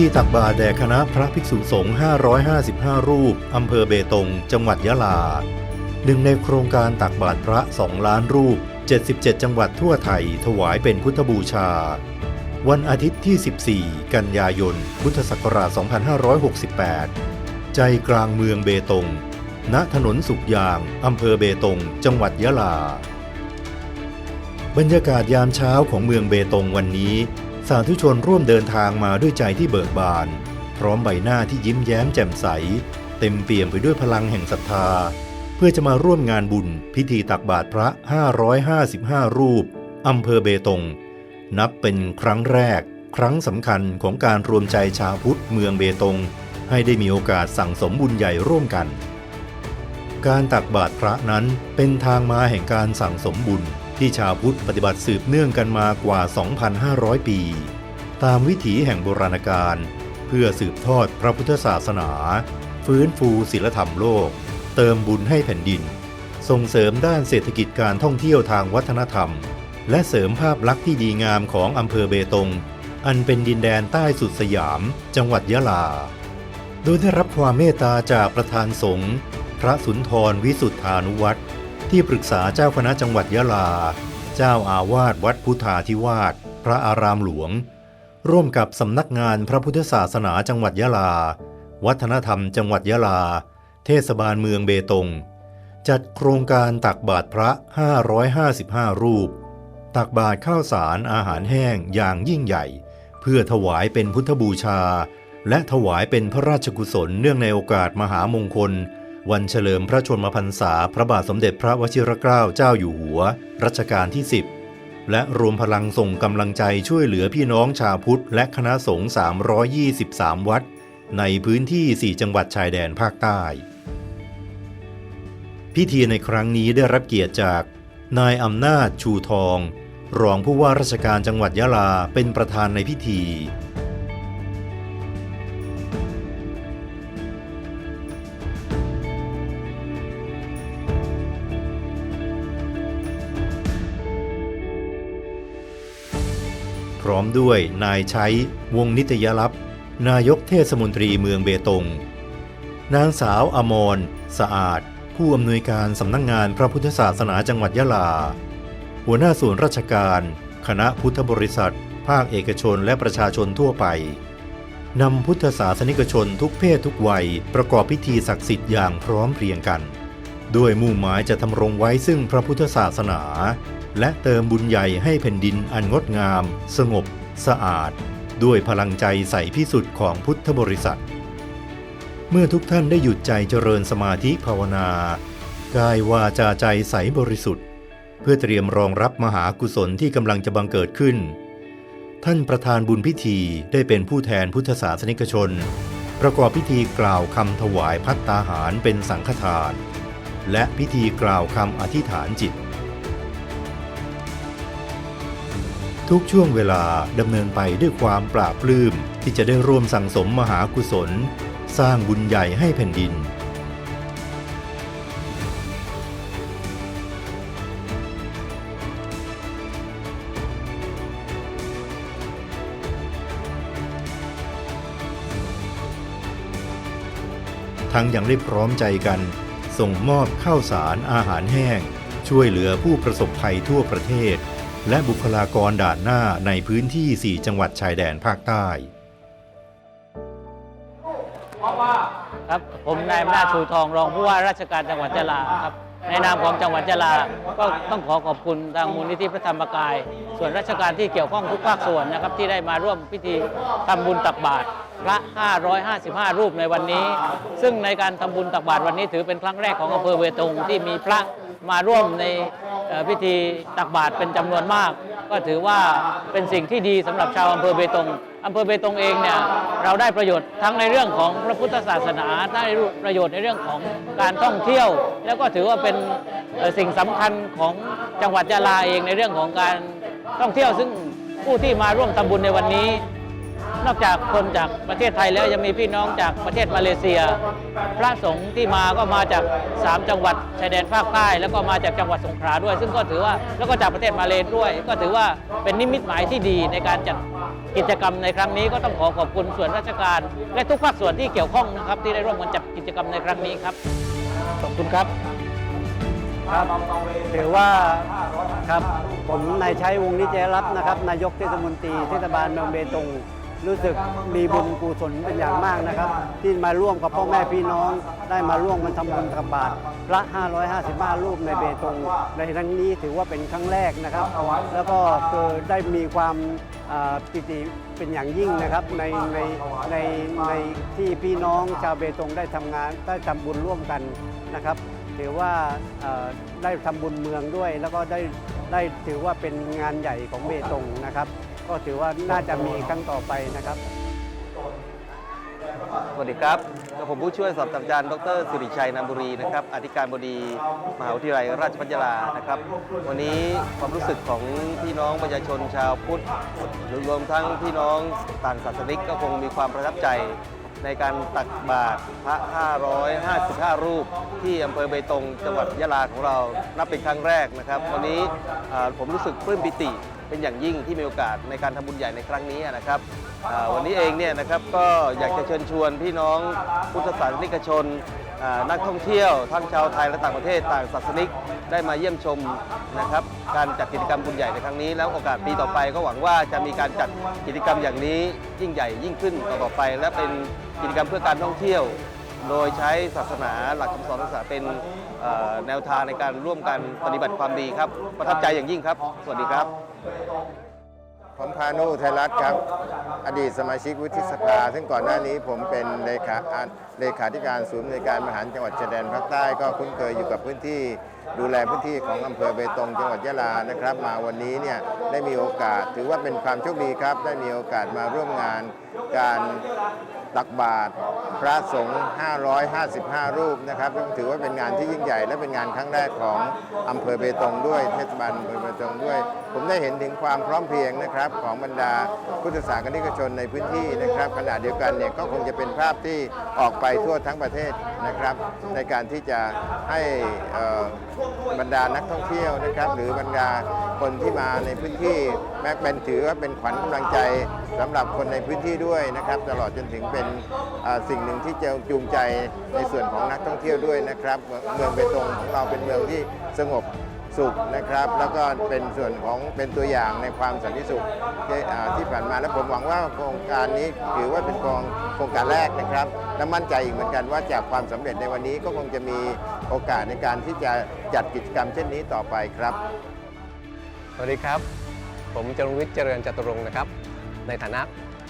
ธีตักบาตรแด่คณะพระภิกษุสงฆ์ 555 รูป อำเภอเบตง จังหวัดยะลา หนึ่งในโครงการตักบาตรพระ 2 ล้านรูป 77 จังหวัดทั่วไทย ถวายเป็นพุทธบูชา วันอาทิตย์ที่ 14 กันยายน พุทธศักราช 2568 ใจกลางเมืองเบตง ณ ถนนสุกยาง อำเภอเบตง จังหวัดยะลา บรรยากาศยามเช้าของเมืองเบตงวันนี้ สาธุชนร่วมเดินทางมาด้วยใจที่เบิกบาน พร้อมใบหน้าที่ยิ้มแย้มแจ่มใส เต็มเปี่ยมไปด้วยพลังแห่งศรัทธา เพื่อจะมาร่วมงานบุญ พิธีตักบาตรพระ 555 รูปอำเภอเบตง นับเป็นครั้งแรก ครั้งสำคัญของการรวมใจชาวพุทธเมืองเบตง ให้ได้มีโอกาสสั่งสมบุญใหญ่ร่วมกัน การตักบาตรพระนั้นเป็นทางมาแห่งการสั่งสมบุญ ที่ชาวพุทธปฏิบัติสืบเนื่องกันมากว่า 2,500 ปี ตามวิถีแห่งโบราณกาลเพื่อสืบทอดพระพุทธศาสนา ฟื้นฟูศิลธรรมโลก เติมบุญให้แผ่นดิน ส่งเสริมด้านเศรษฐกิจการท่องเที่ยวทางวัฒนธรรม และเสริมภาพลักษณ์ที่ดีงามของอำเภอเบตง อันเป็นดินแดนใต้สุดสยาม จังหวัดยะลา โดยได้รับความเมตตาจากประธานสงฆ์พระสุนทรวิสุทธานุวัตร ที่ปรึกษาเจ้าคณะจังหวัดยะลา เจ้าอาวาสวัดพุทธาธิวาสพระอารามหลวง ร่วมกับสำนักงานพระพุทธศาสนาจังหวัดยะลา วัฒนธรรมจังหวัดยะลา เทศบาลเมืองเบตง จัดโครงการตักบาตรพระ 555 รูป ตักบาตรข้าวสารอาหารแห้งอย่างยิ่งใหญ่ เพื่อถวายเป็นพุทธบูชา และถวายเป็นพระราชกุศลเนื่องในโอกาสมหามงคล วันเฉลิมพระชนมพรรษาพระบาทสมเด็จพระวชิรเกล้าเจ้าอยู่หัว รัชกาลที่ 10 และรวมพลังส่งกำลังใจช่วยเหลือพี่น้องชาวพุทธ และคณะสงฆ์323 วัด ในพื้นที่ 4 จังหวัดชายแดนภาคใต้ พิธีในครั้งนี้ได้รับเกียรติจาก นายอำนาจชูทอง รองผู้ว่าราชการจังหวัดยะลาเป็นประธานในพิธี อมด้วยนายใชัยวงนิตยลับนายกเทศมนตรีเมืองเบตง นางสาวอมรสะอาด ผู้อำนวยการสำนักงงานพระพุทธศาสนาจังหวัดยะลา หัวหน้าส่วนราชการ คณะพุทธบริษัท ภาคเอกชนและประชาชนทั่วไปนำพุทธศาสนิกชนทุกเพศทุกวัยประกอบพิธีศักดิ์สิทธิ์อย่างพร้อมเพรียงกัน ด้วยมุ่งหมายจะทำรงไว้ซึ่งพระพุทธศาสนา และเติมบุญใหญ่ให้แผ่นดินอันงดงาม สงบ สะอาด ด้วยพลังใจใสพิสุทธิ์ของพุทธบริษัท เมื่อทุกท่านได้หยุดใจเจริญสมาธิภาวนากายวาจาใจใสบริสุทธิ์ เพื่อเตรียมรองรับมหากุศลที่กำลังจะบังเกิดขึ้น ท่านประธานบุญพิธีได้เป็นผู้แทนพุทธศาสนิกชน ประกอบพิธีกล่าวคำถวายพัตตาหารเป็นสังฆทาน และพิธีกล่าวคำอธิษฐานจิต ทุกช่วงเวลาดำเนินไปด้วยความปราบปลื้มที่จะได้ร่วมสั่งสมมหากุศล สร้างบุญใหญ่ให้แผ่นดิน ทั้งยังได้พร้อมใจกัน ส่งมอบข้าวสารอาหารแห้ง ช่วยเหลือผู้ประสบภัยทั่วประเทศ และบุคลากรด่านหน้าในพื้นที่ 4 จังหวัดชายแดนภาคใต้ครับผมนายอำนาจชูทองรองผู้ว่าราชการจังหวัดยะลาครับในนามของจังหวัดยะลา ก็ต้องขอขอบคุณทางมูลนิธิพระธรรมกาย ส่วนราชการที่เกี่ยวข้องทุกภาคส่วนนะครับที่ได้มาร่วมพิธีทำบุญตักบาตรพระ 555 รูปในวันนี้ ซึ่งในการทำบุญตักบาตรวันนี้ถือเป็นครั้งแรกของอำเภอเวตงที่มีพระมาร่วมใน พิธีตักบาตรเป็นจำนวนมาก ก็ถือว่าเป็นสิ่งที่ดีสำหรับชาวอำเภอเบตงอำเภอเบตงเองเนี่ยเราได้ประโยชน์ทั้งในเรื่องของพระพุทธศาสนาได้ประโยชน์ในเรื่องของการท่องเที่ยว แล้วก็ถือว่าเป็นสิ่งสำคัญของจังหวัดยะลาเองในเรื่องของการท่องเที่ยวซึ่งผู้ที่มาร่วมทำบุญในวันนี้ นอกจากคนจากประเทศไทยแล้วยังมีพี่น้องจากประเทศมาเลเซีย พระสงฆ์ที่มาก็มาจาก 3 จังหวัดชายแดนภาคใต้ แล้วก็มาจากจังหวัดสงขลาด้วย ซึ่งก็ถือว่าแล้วก็จากประเทศมาเลด้วย ก็ถือว่าเป็นนิมิตหมายที่ดีในการจัดกิจกรรมในครั้งนี้ก็ต้องขอขอบคุณส่วนราชการ และทุกภาคส่วนที่เกี่ยวข้องนะครับ ที่ได้ร่วมกันจัดกิจกรรมในครั้งนี้ครับขอบคุณครับครับถือว่าครับผมนายชัยวงนิจรัตน์นะครับนายกเทศมนตรีเทศบาลเมืองเบตง รู้สึกมีบุญกุศลเป็นอย่างมากนะครับ ที่มาร่วมกับพ่อแม่พี่น้อง ได้มาร่วมกันทำบุญกับบาตรพระ 555 รูปในเบตงในครั้งนี้ถือว่าเป็นครั้งแรกนะครับ แล้วก็คือได้มีความอ่าปิติเป็นอย่างยิ่งนะครับในในในในที่พี่น้องชาวเบตงได้ทำงานได้ทำบุญร่วมกันนะครับถือว่าได้ทำบุญเมืองด้วย แล้วก็ได้ได้ถือว่าเป็นงานใหญ่ของเบตงนะครับ ก็ถือว่าน่าจะมีครั้งต่อไปนะครับ สวัสดีครับกับผมผู้ช่วยศาสตราจารย์ดรสิริชัยนามบุรีนะครับอธิการบดีมหาวิทยาลัยราชภัฏยาลานะครับ วันนี้ความรู้สึกของพี่น้องประชาชนชาวพุทธรวมทั้งพี่น้องต่างศาสนิกก็คงมีความประทับใจในการตักบาตรพระ 555 รูป ที่อำเภอเบตง จังหวัดยะลาของเรา นับเป็นครั้งแรกนะครับ วันนี้ผมรู้สึกปลื้มปิติ เป็นอย่างยิ่งที่มีโอกาสในการทำบุญใหญ่ในครั้งนี้นะครับอ่าวันนี้เองเนี่ยนะครับก็อยากจะเชิญชวนพี่น้องพุทธศาสนิกชนอ่านักท่องเที่ยวทั้งชาวไทยและต่างประเทศต่างศาสนิกได้มาเยี่ยมชมนะครับการจัดกิจกรรมบุญใหญ่ในครั้งนี้ แล้วโอกาสปีต่อไปก็หวังว่าจะมีการจัดกิจกรรมอย่างนี้ยิ่งใหญ่ยิ่งขึ้นต่อๆไป และเป็นกิจกรรมเพื่อการท่องเที่ยว โดยใช้ศาสนาหลักคำสอนศาสนาเป็นเอ่อแนวทางในการร่วมกันปฏิบัติความดีครับ ประทับใจอย่างยิ่งครับ สวัสดีครับ ผมพานุไทยรัฐครับ อดีตสมาชิกวุฒิสภา ซึ่งก่อนหน้านี้ผมเป็นเลขาเลขาธิการศูนย์ในการบริหารจังหวัดชายแดนภาคใต้ก็คุ้นเคยอยู่กับพื้นที่ดูแลพื้นที่ของอำเภอเบตงจังหวัดยะลานะครับ มาวันนี้เนี่ยได้มีโอกาสถือว่าเป็นความโชคดีครับ ได้มีโอกาสมาร่วมงานการ ตักบาตรพระสงฆ์ 555 รูปนะครับถือว่าเป็นงานที่ยิ่งใหญ่ และเป็นงานครั้งแรกของอำเภอเบตงด้วยเทศบาลอำเภอเบตงด้วย ผมได้เห็นถึงความพร้อมเพรียงนะครับ ของบรรดาพุทธศาสนิกชนในพื้นที่นะครับขณะเดียวกันเนี่ยก็คงจะเป็นภาพที่ออกไปทั่วทั้งประเทศนะครับ ในการที่จะให้บรรดานักท่องเที่ยวนะครับ หรือบรรดาคนที่มาในพื้นที่แม้เป็นถือว่าเป็นขวัญกำลังใจ สำหรับคนในพื้นที่ด้วยนะครับ ตลอดจนถึงเป็นสิ่งหนึ่งที่จะจูงใจในส่วนของนักท่องเที่ยวด้วยนะครับเมืองเมืองเบตงของเราเป็นเมืองที่สงบสุขนะครับ แล้วก็เป็นส่วนของเป็นตัวอย่างในความสันติสุขที่ที่ผ่านมาและผมหวังว่าโครงการนี้ถือว่าเป็นโครงโครงการแรกนะครับและมั่นใจอีกเหมือนกันว่าจากความสำเร็จในวันนี้ก็คงจะมีโอกาสในการที่จะจัดกิจกรรมเช่นนี้ต่อไปครับสวัสดีครับ ผมจรุงวิทย์เจริญจตุรงค์นะครับ ในฐานะ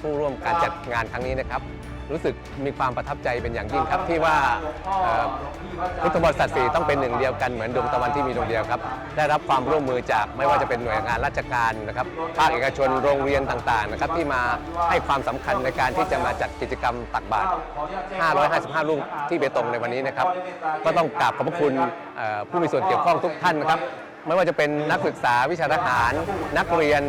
ผู้ร่วมการจัดงานครั้งนี้นะครับ รู้สึกมีความประทับใจเป็นอย่างยิ่งครับที่ว่าเอ่อพุทธบริษัทสี่ต้องเป็นหนึ่งเดียวกันเหมือนดวงตะวันที่มีดวงเดียวครับ ได้รับความร่วมมือจากไม่ว่าจะเป็นหน่วยงานราชการนะครับภาคเอกชนโรงเรียนต่างๆนะครับที่มาให้ความสำคัญในการที่จะมาจัดกิจกรรมตักบาตร 555รูปที่เบตงในวันนี้นะครับ ก็ต้องกราบขอบพระคุณเอ่อผู้มีส่วนเกี่ยวข้องทุกท่านนะครับ ไม่ว่าจะเป็นนักศึกษาวิชาทหาร นักเรียน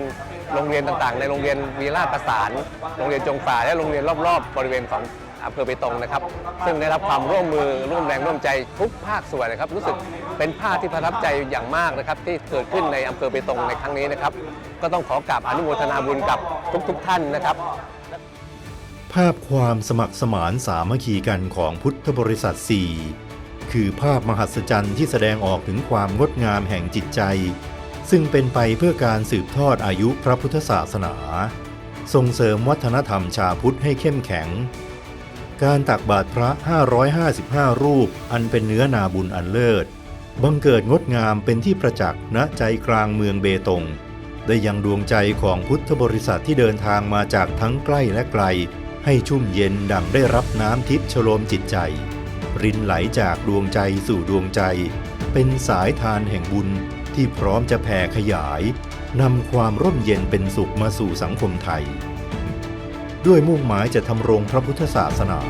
โรงเรียนต่างๆ ในโรงเรียนวีราประสาน โรงเรียนจงฝ่าและโรงเรียนรอบๆ บริเวณของอำเภอเบตงนะครับ ซึ่งได้รับความร่วมมือร่วมแรงร่วมใจทุกภาคส่วนนะครับ รู้สึกเป็นภาพที่ประทับใจอย่างมากนะครับ ที่เกิดขึ้นในอำเภอเบตงในครั้งนี้นะครับ ก็ต้องขอกราบอนุโมทนาบุญกับทุกๆท่านนะครับ ภาพความสมัครสมานสามัคคีกันของพุทธบริษัท4 คือภาพมหัศจรรย์ที่แสดงออกถึงความงดงามแห่งจิตใจ ซึ่งเป็นไปเพื่อการสืบทอดอายุพระพุทธศาสนา ส่งเสริมวัฒนธรรมชาพุทธให้เข้มแข็ง การตักบาตรพระ 555 รูปอันเป็นเนื้อนาบุญอันเลิศ บังเกิดงดงามเป็นที่ประจักษ์ณใจกลางเมืองเบตง ได้ยังดวงใจของพุทธบริษัทที่เดินทางมาจากทั้งใกล้และไกล ให้ชุ่มเย็นดังได้รับน้ำทิพย์ชโลมจิตใจ รินไหลจากดวงใจสู่ดวงใจ เป็นสายทานแห่งบุญที่พร้อมจะแผ่ขยายนำความร่มเย็นเป็นสุขมาสู่สังคมไทย ด้วยมุ่งหมายจะทำรงพระพุทธศาสนา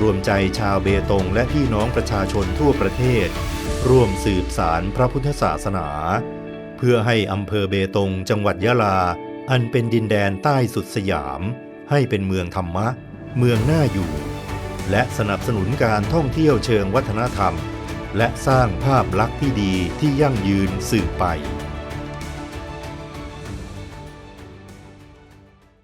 รวมใจชาวเบตงและพี่น้องประชาชนทั่วประเทศ ร่วมสืบสารพระพุทธศาสนา เพื่อให้อำเภอเบตงจังหวัดยะลา อันเป็นดินแดนใต้สุดสยาม ให้เป็นเมืองธรรมะ เมืองน่าอยู่ และสนับสนุนการท่องเที่ยวเชิงวัฒนธรรม และสร้างภาพลักษณ์ที่ดีที่ยั่งยืนสืบไป